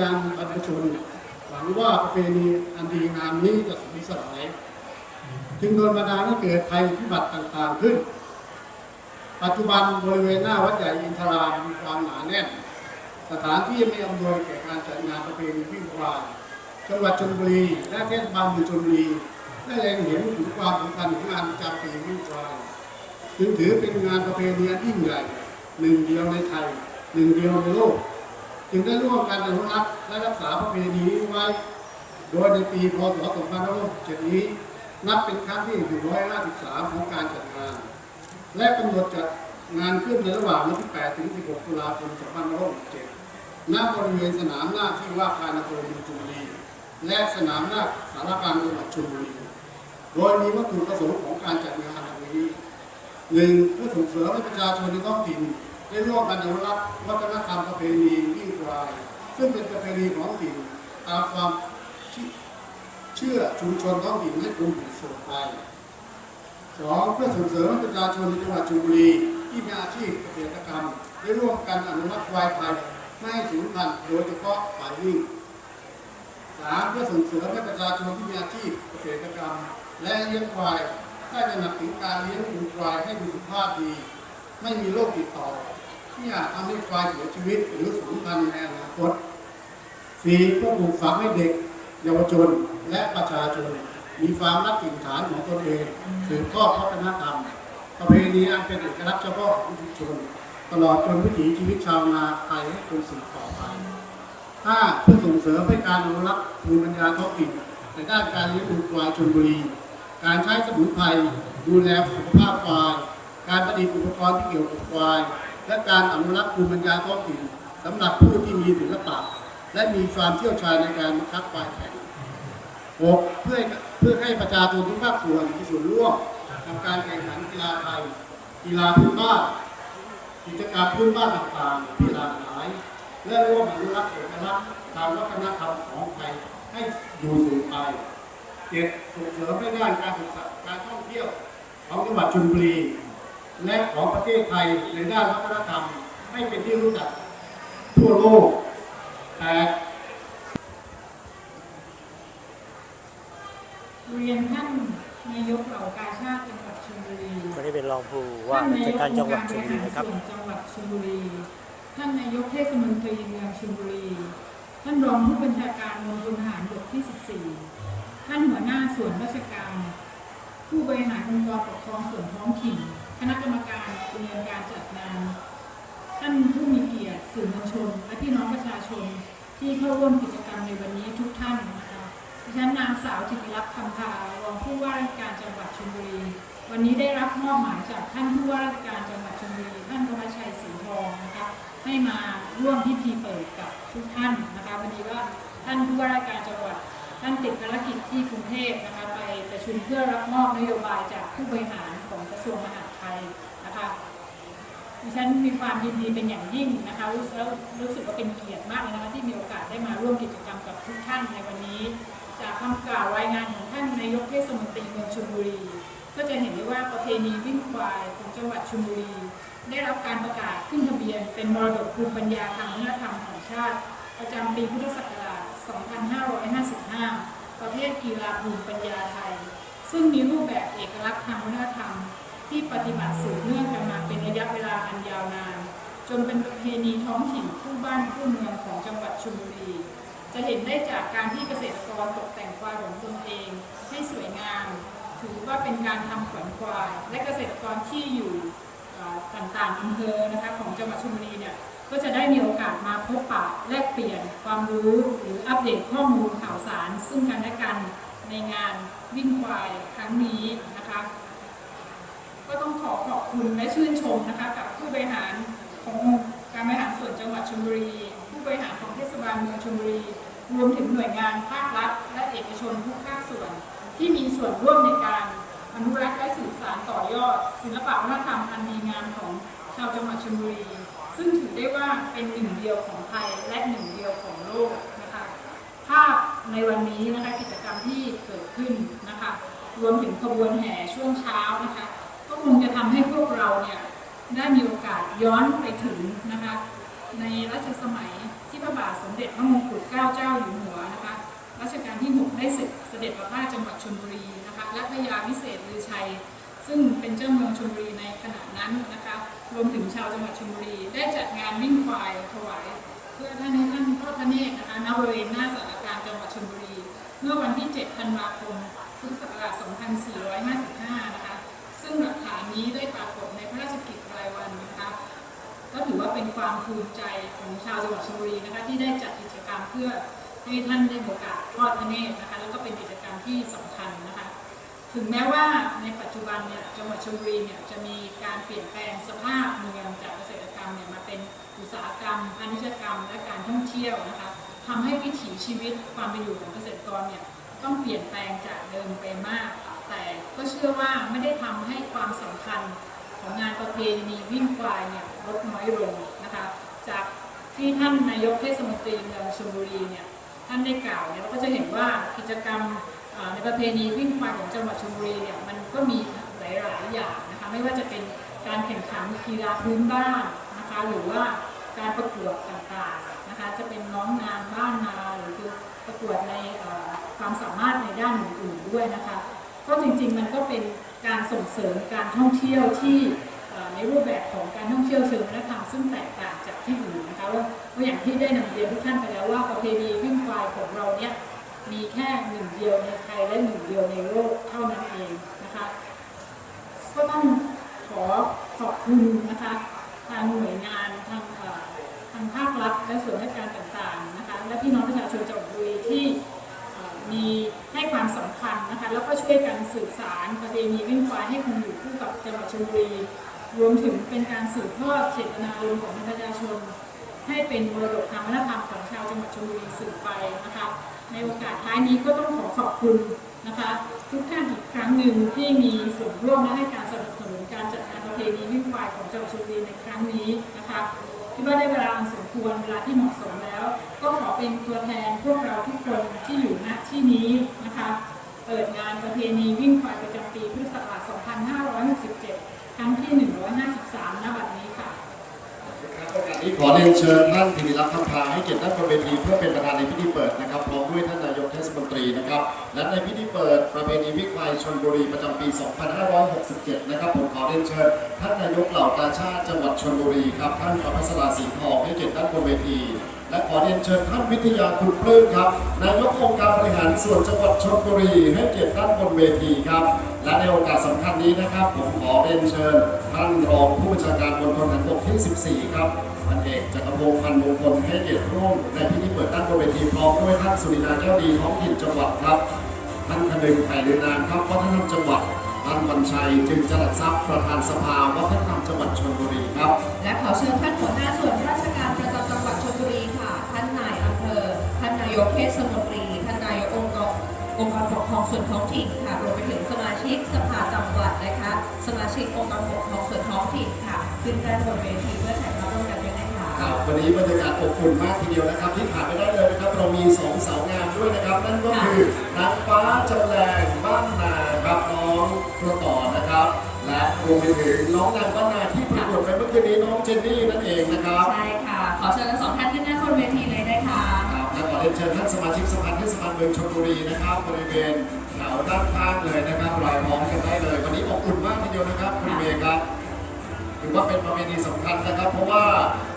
ยังบรรพชนหวังว่าประเพณีอันดีงามนี้จะสูญสลายจึงโดนบันดาลให้เกิดภัยพิบัติต่างๆขึ้น ปัจจุบันบริเวณหน้าวัดใหญ่อินทรามมีความหนาแน่น สถานที่ไม่อำนวยแก่การจัดงานประเพณีวิ่งควายจังหวัดชลบุรีและเทศบาลเมืองชลบุรีได้เล็งเห็นถึงความสำคัญของงานประจำปีวิ่งควายจึงถือเป็นงานประเพณีอันยิ่งใหญ่หนึ่งเดียวในไทยหนึ่งเดียวในโลก จึงได้ร่วมกันอนุรักษ์และรักษาประเพณีนี้ไว้ โดยในปีพศ 2567นี้ นับเป็นครั้งที่ 153 ของการจัดงาน และกำหนดจัดงานขึ้นในระหว่างวันที่ 8 ถึง 16 ตุลาคม 2567ณบริเวณสนามหน้าที่ว่าการอำเภอเมืองชลบุรี และสนามหน้าสารกลางจังหวัดชลบุรี โดยมีวัตถุประสงค์ของการจัดงานดังนี้หนึ่งเพื่อส่งเสริมให้ประชาชนในท้องถิ่น ได้ร่วมกันอนุรักษ์วัฒนธรรมประเพณีวิ่งควาย ซึ่งเป็นประเพณีของถิ่นตามความเชื่อชุมชนท้องถิ่นให้คงอยู่สืบไปสองเพื่อส่งเสริมประชาชนในจังหวัดชลบุรีที่มีอาชีพเกษตรกรรม ได้ร่วมกันอนุรักษ์ควายไทยไม่ให้สูญพันธุ์โดยเฉพาะควายวิ่งสามเพื่อส่งเสริมให้ประชาชนที่มีอาชีพเกษตรกรรม และเลี้ยงควายได้ตระหนักถึงการเลี้ยงควายให้มีสุขภาพดี ไม่มีโรคติดต่อ ที่อาจทำให้ควายเสียชีวิตหรือสูญพันธุ์ในอนาคตสี่เพื่อปลูกฝังให้เด็ก เยาวชนและประชาชน มีความรักถิ่นฐานของตนเองสืบทอดวัฒนธรรม ประเพณีอันเป็นเอกลักษณ์เฉพาะของชุมชน ตลอดจนวิถีชีวิตชาวนาไทยให้คงสืบต่อไปห้าเพื่อส่งเสริมให้การอนุรักษ์ภูมิปัญญาท้องถิ่นในด้านการเลี้ยงดูควายชนบุรี การใช้สมุนไพรดูแลสุขภาพควาย การประดิษฐ์อุปกรณ์ที่เกี่ยวกับควาย และการอนุรักษ์ภูมิปัญญาท้องถิ่นสำหรับผู้ที่มีศิลปะ และมีความเชี่ยวชาญในการบังคับควายแข่งหกเพื่อเพื่อให้ประชาชนทุกภาคส่วนมีส่วนร่วมกับการแข่งขันกีฬาไทยกีฬาพื้นบ้านกิจกรรมพื้นบ้านต่างๆที่หลากหลาย และร่วมอนุรักษ์เอกลักษณ์ทางวัฒนธรรมของไทยให้อยู่สืบไปเจ็ดส่งเสริมให้ด้านการศึกษาการท่องเที่ยวของจังหวัดชลบุรี และของประเทศไทยในด้านวัฒนธรรม ให้เป็นที่รู้จักทั่วโลกแปดเรียนท่านนายกเหล่ากาชาติจังหวัดชลบุรีวันนี้เป็นรองผู้ว่าราชการจังหวัดชลบุรีนะครับท่านนายกองส่วนจังหวัดชลบุรี ท่านนายกเทศมนตรีเมืองชลบุรี ท่านรองผู้บัญชาการมณฑลทหารบกที่ 14 ท่านหัวหน้าส่วนราชการ ผู้บริหารองค์กรปกครองส่วนท้องถิ่น คณะกรรมการดำเนินการจัดงาน ท่านผู้มีเกียรติสื่อมวลชน และพี่น้องประชาชนที่เข้าร่วมกิจกรรมในวันนี้ทุกท่านนะคะดิฉันนางสาวธิติรักษ์คำพารองผู้ว่าราชการจังหวัดชลบุรี วันนี้ได้รับมอบหมายจากท่านผู้ว่าราชการจังหวัดชลบุรี ท่านธนชัยศรีทองนะคะให้มาร่วมพิธีเปิดกับทุกท่านนะคะวันนี้ว่าท่านผู้ว่าราชการจังหวัดท่านติดภารกิจที่กรุงเทพนะคะไปประชุมเพื่อรับมอบนโยบายจากผู้บริหารของกระทรวงมหา ดไทยนะคะดิฉันมีความยินดีเป็นอย่างยิ่งนะคะรู้แล้วรู้สึกว่าเป็นเกียรติมากเลยนะคะที่มีโอกาสได้มาร่วมกิจกรรมกับทุกท่านในวันนี้ จากคำกล่าวรายงานของท่านนายกเทศมนตรีเมืองชลบุรี ก็จะเห็นได้ว่าประเพณีวิ่งควายของจังหวัดชลบุรี ได้รับการประกาศขึ้นทะเบียน เป็นมรดกภูมิปัญญาทางวัฒนธรรมของชาติ ประจำปีพุทธศักราช 2555 ประเภทกีฬาภูมิปัญญาไทย ซึ่งมีรูปแบบเอกลักษณ์ทางวัฒนธรรม ที่ปฏิบัติสืบเนื่องกันมาเป็นระยะเวลาอันยาวนาน จนเป็นประเพณีท้องถิ่นคู่บ้านคู่เมืองของจังหวัดชลบุรี จะเห็นได้จากการที่เกษตรกรตกแต่งควายของตนเอง ให้สวยงาม ถือว่าเป็นการทำขวัญควาย และเกษตรกรที่อยู่ต่างๆอำเภอนะคะของจังหวัดชลบุรีเนี่ยก็จะได้มีโอกาสมาพบปะแลกเปลี่ยนความรู้หรืออัปเดตข้อมูลข่าวสาร ซึ่งกันและกันในงานวิ่งควายครั้งนี้นะคะ ก็ต้องขอขอบคุณและชื่นชมนะคะกับผู้บริหารขององค์การบริหารส่วนจังหวัดชลบุรี ผู้บริหารของเทศบาลเมืองชลบุรี รวมถึงหน่วยงานภาครัฐ และเอกชนทุกภาคส่วน ที่มีส่วนร่วมในการอนุรักษ์และสืบสานต่อยอด ศิลปะวัฒนธรรมอันดีงามของชาวจังหวัดชลบุรี ซึ่งถือได้ว่าเป็นหนึ่งเดียวของไทยและหนึ่งเดียวของโลกนะคะภาพในวันนี้นะคะกิจกรรมที่เกิดขึ้นนะคะรวมถึงขบวนแห่ช่วงเช้านะคะ คงจะทำให้พวกเราเนี่ยได้มีโอกาสย้อนไปถึงนะคะในรัชสมัยที่พระบาทสมเด็จพระมงกุฎเกล้าเจ้าอยู่หัวนะคะรัชกาลที่ 6 ได้เสด็จประพาสจังหวัดชลบุรีนะคะและพระยาวิเศษลือชัย ซึ่งเป็นเจ้าเมืองชลบุรีในขณะนั้นนะคะรวมถึงชาวจังหวัดชลบุรี ได้จัดงานวิ่งควายถวาย เพื่อท่านให้ท่านทอดพระเนตรนะคะณบริเวณหน้าสารการจังหวัดชลบุรี เมื่อวันที่ 7 ธันวาคม พุทธศักราช 2455 นี้ได้ปรากฏในพระราชกิจรายวันนะคะก็ถือว่าเป็นความภูมิใจของชาวจังหวัดชลบุรีนะคะที่ได้จัดกิจกรรมเพื่อให้ท่านได้โอกาสทอดพระเนตรนะคะแล้วก็เป็นกิจกรรมที่สำคัญนะคะถึงแม้ว่าในปัจจุบันเนี่ยจังหวัดชลบุรีเนี่ยจะมีการเปลี่ยนแปลงสภาพเมืองจากเกษตรกรรมเนี่ยมาเป็นอุตสาหกรรมพาณิชยกรรม และการท่องเที่ยวนะคะทำให้วิถีชีวิตความเป็นอยู่ของเกษตรกรเนี่ยต้องเปลี่ยนแปลงจากเดิมไปมาก แต่ก็เชื่อว่าไม่ได้ทำให้ความสำคัญของงานประเพณีวิ่งควายเนี่ยลดน้อยลงนะคะ จากที่ท่านนายกเทศมนตรีเมืองชลบุรีเนี่ยท่านได้กล่าวเนี่ยเราก็จะเห็นว่ากิจกรรมในประเพณีวิ่งควายของจังหวัดชลบุรีเนี่ยมันก็มีหลายๆอย่างนะคะไม่ว่าจะเป็นการแข่งขันกีฬาพื้นบ้านนะคะหรือว่าการประกวดต่างๆนะคะจะเป็นน้องนางบ้านนาหรือคือประกวดในความสามารถในด้านอื่นๆด้วยนะคะ ก็จริงๆมันก็เป็นการส่งเสริมการท่องเที่ยวที่ในรูปแบบของการท่องเที่ยวเชิงวัฒนธรรมซึ่งแตกต่างจากที่อื่นนะคะว่าอย่างที่ได้นำเรียนทุกท่านไปแล้วว่าประเพณีวิ่งควายของเราเนี่ยมีแค่หนึ่งเดียวในไทยและหนึ่งเดียวในโลกเท่านั้นเองนะคะ ก็ต้องขอขอบคุณนะคะทางหน่วยงานทางทางภาครัฐและส่วนราชการต่างๆนะคะและพี่น้องประชาชนจังหวัดบุรีที่ มีให้ความสำคัญนะคะแล้วก็ช่วยกันสืบสารประเพณีวิ่งควายให้คงอยู่คู่กับจังหวัดชลบุรีรวมถึงเป็นการสืบทอดเจตนารมณ์ของประชาชน ให้เป็นมรดกทางวัฒนธรรมของชาวจังหวัดชลบุรีสืบไปนะคะในโอกาสท้ายนี้ก็ต้องขอขอบคุณนะคะทุกท่านอีกครั้งหนึ่งที่มีส่วนร่วมและให้การสนับสนุนการจัดงานประเพณีวิ่งควายของจังหวัดชลบุรีในครั้งนี้นะคะ คิดว่าได้เวลาอันสมควรเวลาที่เหมาะสมแล้ว ก็ขอเป็นตัวแทนพวกเราทุกคนที่อยู่ณที่นี้นะคะเปิดงานประเพณีวิ่งควายประจำปีพุทธศักราช 2567 ครั้งที่ 153 ณ บัดนี้ค่ะนี้ขอเรียนเชิญท่านธิริรัตน์คำพาให้เกียรติท่านบนเวทีเพื่อเป็นประธานในพิธีเปิดนะครับพร้อมด้วยท่านนาย นตรีนะครับ และในพิธีเปิดประเพณีวิควายชนบุรีประจำปี 2567 นะครับ ผมขอเรียนเชิญ ท่านนายกเหล่ากาชาติจังหวัดชนบุรีครับ ท่านประพัสราสิงห์ทองให้เกียรติท่านบนเวที และขอเรียนเชิญท่านวิทยาคุณปลื้มครับนายกองค์การบริหารส่วนจังหวัดชลบุรีให้เกียรติท่านบนเวทีครับ และในโอกาสสำคัญนี้นะครับ ผมขอเรียนเชิญ ท่านรองผู้บัญชาการมณฑลทหารบกที่ 14 ครับ พันเอกจักรพงศ์พันธ์มงคลให้เกียรติร่วมในพิธีเปิดตั้งบนเวทีพร้อมด้วยท่านสุรินาแก้วดีท้องถิ่นจังหวัดครับท่านคนึงไผ่เรือนามครับวัฒนธรรมจังหวัดท่านวันชัยจึงจรัสทรัพย์ประธานสภาวัฒนธรรมจังหวัดชลบุรีครับ และขอเชิญท่านหัวหน้าส่วนราชการประจำจังหวัดชลบุรีค่ะ ท่านนายอำเภอ ท่านนายกเทศมนตรี ท่านนายกองค์กรองค์กรปกครองส่วนท้องถิ่นค่ะรวมไปถึงสมาชิกสภาจังหวัดนะคะ สมาชิกองค์กรปกครองส่วนท้องถิ่นค่ะ ขึ้นด้านบนเวทีเพื่อถ่าย นะคะครับวันนี้บรรยากาศอบอุ่นมากทีเดียวนะครับ ที่ขาดไม่ได้เลยนะครับ เรามีสองสาวงามด้วยนะครับ นั่นก็คือนางฟ้าจำแรงบ้านนาครับน้องตัวต่อนะครับ และรวมไปถึงน้องนางบ้านนาที่ประกวดไปเมื่อคืนนี้น้องเจนนี่นั่นเองนะครับใช่ค่ะ ขอเชิญทั้งสองท่านขึ้นหน้าบนเวทีเลยนะคะครับและขอเรียนเชิญท่านสมาชิกสภาเทศบาลเมืองชลบุรีนะครับบริเวณแถวด้านข้างเลยนะครับรายล้อมกันได้เลย วันนี้อบอุ่นมากทีเดียวนะครับคุณเมย์ครับ ถือว่าเป็นประเพณีสำคัญนะครับ เพราะว่า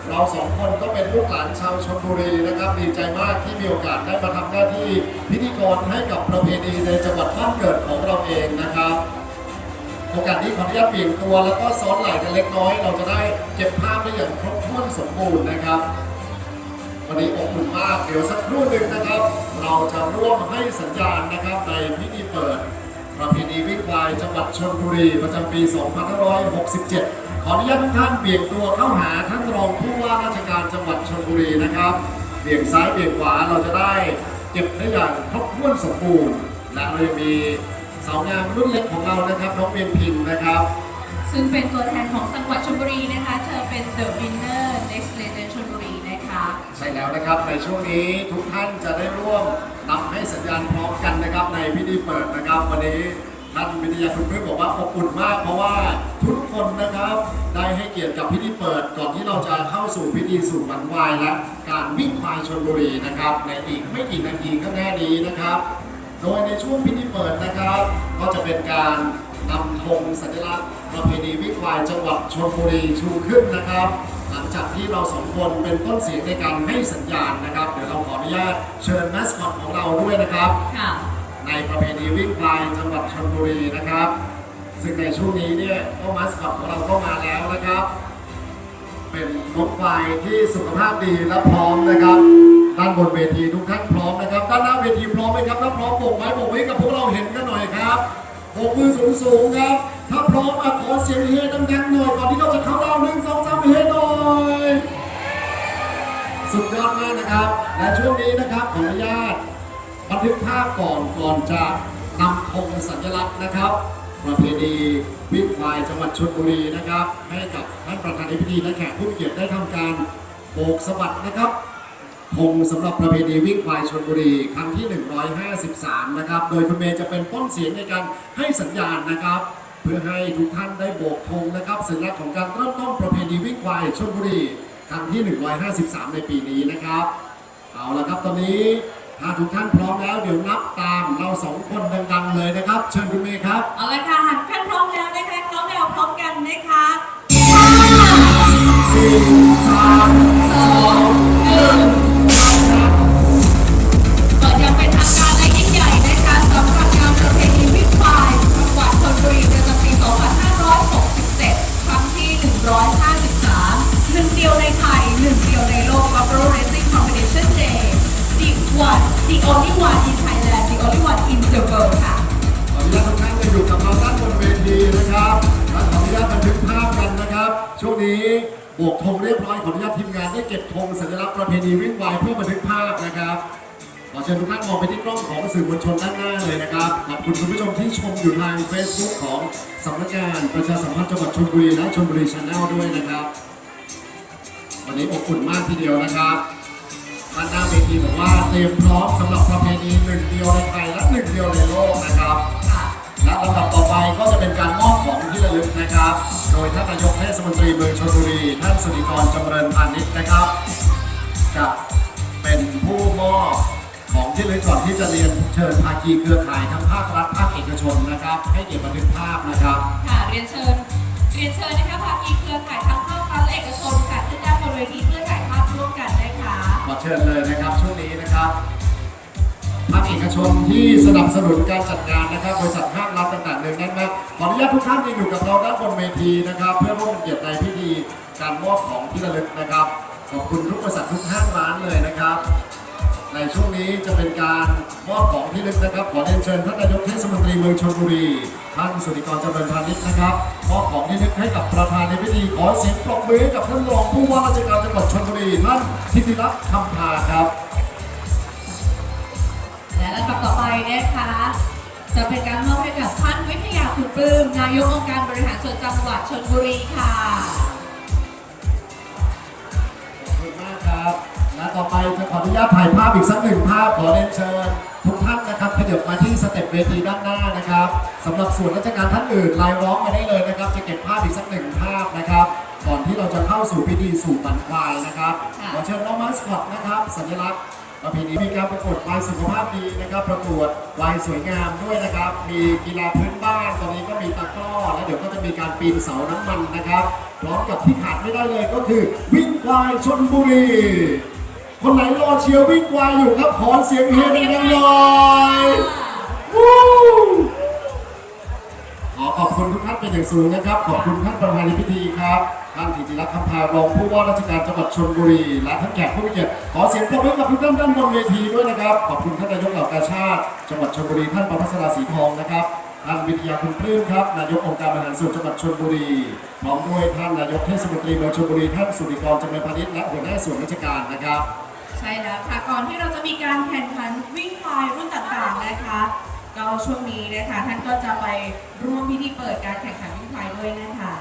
เราสองคนก็เป็นลูกหลานชาวชลบุรีนะครับดีใจมากที่มีโอกาสได้มาทำหน้าที่พิธีกรให้กับประเพณีในจังหวัดบ้านเกิดของเราเองนะครับโอกาสนี้ขออนุญาตเปลี่ยนตัวแล้วก็ซ้อนไหล่กันเล็กน้อย เราจะได้เก็บภาพได้อย่างครบถ้วนสมบูรณ์นะครับ วันนี้อบอุ่นมากเดี๋ยวสักครู่หนึ่งนะครับ เราจะร่วมให้สัญญาณนะครับในพิธีเปิด ประเพณีวิ่งควายจังหวัดชลบุรีประจำปี 2567 ขออนุญาตทุกท่านเบี่ยงตัวเข้าหาท่านรองผู้ว่าราชการจังหวัดชลบุรีนะครับ เบี่ยงซ้ายเบี่ยงขวาเราจะได้เก็บได้อย่างครบถ้วนสมบูรณ์ และเรายังมีสาวงามรุ่นเล็กของเรานะครับน้องเบียนพินนะครับซึ่งเป็นตัวแทนของจังหวัดชลบุรีนะคะ เธอเป็น The Winner Next Legend ชลบุรีนะคะ ใช่แล้วนะครับในช่วงนี้ทุกท่านจะได้ร่วมนำให้สัญญาณพร้อมกันนะครับในพิธีเปิดนะครับวันนี้ ท่านวิทยาคุณเพื่อบอกว่าอบอุ่นมาก เพราะว่าทุกคนนะครับได้ให้เกียรติกับพิธีเปิด ก่อนที่เราจะเข้าสู่พิธีสู่บันวายและการวิ่งควายชนบุรีนะครับ ในอีกไม่กี่นาทีข้างหน้านี้นะครับ โดยในช่วงพิธีเปิดนะครับ ก็จะเป็นการนำธงสัญลักษณ์ประเพณีวิ่งควายจังหวัดชลบุรีชูขึ้นนะครับหลังจากที่เราสองคนเป็นต้นเสียงในการให้สัญญาณนะครับเดี๋ยวเราขออนุญาตเชิญแมสคอตของเราด้วยนะครับค่ะ ในประเพณีวิ่งควายจังหวัดชลบุรีนะครับ ซึ่งในช่วงนี้เนี่ยก็มัสคอตของเราก็มาแล้วนะครับ เป็นนกควายที่สุขภาพดีและพร้อมนะครับด้านบนเวทีทุกท่านพร้อมนะครับด้านหน้าเวทีพร้อมไหมครับถ้าพร้อมโบกไม้โบกไว้กับพวกเราเห็นกันหน่อยครับโบกมือสูงสูงครับ ถ้าพร้อมอะขอเสียงเฮดังๆหน่อยก่อนที่เราจะเข้าดาวน์หนึ่งสองสามเฮหน่อยสุดยอดมากนะครับ และช่วงนี้นะครับขออนุญาต บันทึกภาพก่อนก่อนจะนำธงสัญลักษณ์นะครับ ประเพณีวิ่งควายจังหวัดชลบุรีนะครับ ให้กับท่านประธานในพิธีและแขกผู้มีเกียรติได้ทำการโบกสะบัดนะครับธงสำหรับประเพณีวิ่งควายชลบุรีครั้งที่ 153 นะครับ โดยคุณเมย์จะเป็นต้นเสียงในการให้สัญญาณนะครับ เพื่อให้ทุกท่านได้โบกธงนะครับสัญลักษณ์ของการเริ่มต้นประเพณีวิ่งควายชลบุรีครั้งที่ 153 ในปีนี้นะครับ เอาละครับตอนนี้ ถ้าทุกท่านพร้อมแล้วเดี๋ยวนับตามเราสองคนดังๆเลยนะครับ เชิญคุณเมย์ครับ เอาละค่ะหากท่านพร้อมแล้วนะคะเข้าแนวพร้อมกันนะคะสี่สามสองหนึ่ง ทีมงานได้เก็บธงสัญลักษณ์ประเพณีวิ่งวายเพื่อบันทึกภาพนะครับขอเชิญทุกท่านมองไปที่กล้องของสื่อมวลชนด้านหน้าเลยนะครับขอบคุณคุณผู้ชมที่ชมอยู่ทาง Facebook ของสำนักงานประชาสัมพันธ์จังหวัดชลบุรีและชลบุรีชาแนลด้วยนะครับ วันนี้อบอุ่นมากทีเดียวนะครับด้านหน้าเวทีบอกว่าเตรียมพร้อมสำหรับประเพณีหนึ่งเดียวในไทยและหนึ่งเดียวในโลกนะครับ และลำดับต่อไปก็จะเป็นการมอบของที่ระลึกนะครับ โดยท่านนายกเทศมนตรีเมืองชลบุรี ท่านสุริกรจำเริญพาณิชย์นะครับจะเป็นผู้มอบของที่ระลึกก่อนที่จะเรียนเชิญภาคีเครือข่ายทั้งภาครัฐภาคเอกชนนะครับ ให้เก็บบันทึกภาพนะครับค่ะเรียนเชิญเรียนเชิญนะคะภาคีเครือข่ายทั้งภาครัฐและเอกชนค่ะขึ้นด้านบนเวทีเพื่อถ่ายภาพร่วมกันนะคะขอเชิญเลยนะครับช่วงนี้นะครับ ภาคเอกชนที่สนับสนุนการจัดงานนะครับบริษัทห้างรัฐต่างๆหนึ่งนั้นนะขออนุญาตทุกท่านที่อยู่กับเราด้านบนเวทีนะครับ เพื่อร่วมเป็นเกียรติในพิธีการมอบของที่ระลึกนะครับ ขอบคุณทุกบริษัททุกห้างร้านเลยนะครับ ในช่วงนี้จะเป็นการมอบของที่ระลึกนะครับ ขอเรียนเชิญท่านนายกเทศมนตรีเมืองชลบุรีท่านสุริกรเจริญพาณิชย์นะครับมอบของที่ระลึกให้กับประธานในพิธีขอเสียงปรบมือกับท่านรองผู้ว่าราชการจังหวัดชลบุรีท่านทิติรัตน์คำพาครับ อไปนะคะจะเป็นการมอบให้กับท่านวิทยาคุณปลื้มนายกองค์การบริหารส่วนจังหวัดชลบุรีค่ะขอบคุณมากครับและต่อไปจะขออนุญาตถ่ายภาพอีกสักหนึ่งภาพขอเรียนเชิญทุกท่านนะครับขยับมาที่สเต็ปเวทีด้านหน้านะครับสำหรับส่วนราชการท่านอื่นไลน์ร้องมาได้เลยนะครับ จะเก็บภาพอีกสักหนึ่งภาพนะครับ ก่อนที่เราจะเข้าสู่พิธีสู่บันควายนะครับค่ะขอเชิญน้องมาสคอตนะครับ สัญลักษณ์ ประเพณีมีการประกวดวายสุขภาพดีนะครับ ประกวดวายสวยงามด้วยนะครับ มีกีฬาพื้นบ้านตอนนี้ก็มีตะกร้อแล้วเดี๋ยวก็จะมีการปีนเสาน้ำมันนะครับพร้อมกับที่ขาดไม่ได้เลยก็คือ วิ่งควายชนบุรี คนไหนรอเชียร์วิ่งควายอยู่ครับขอเสียงเฮดังๆหน่อยวู้ อขอบคุณทุกท่านเป็นอย่างสูงนะครับ ขอบคุณท่านประธานในพิธีครับท่านธิติรัตน์คำพารองผู้ว่าราชการจังหวัดชลบุรีและท่านแขกผู้มีเกียรติขอเสียงปรบมือกับทุกท่านด้านบนเวทีด้วยนะครับ ขอบคุณท่านนายกเหล่ากาชาติจังหวัดชลบุรีท่านประพัสราสีทองนะครับท่านวิทยาคุณปลื้มครับนายกองค์การบริหารส่วนจังหวัดชลบุรีพร้อมด้วยท่านนายกเทศมนตรีเมืองชลบุรีท่านสุริกรจำเริญพาณิชย์และหัวหน้าส่วนราชการนะครับ ใช่แล้วค่ะก่อนที่เราจะมีการแข่งขันวิ่งควายรุ่นต่างๆนะคะ ก็ช่วงนี้นะคะท่านก็จะไปร่วมพิธีเปิดการแข่งขันวิ่งควายด้วยนะคะ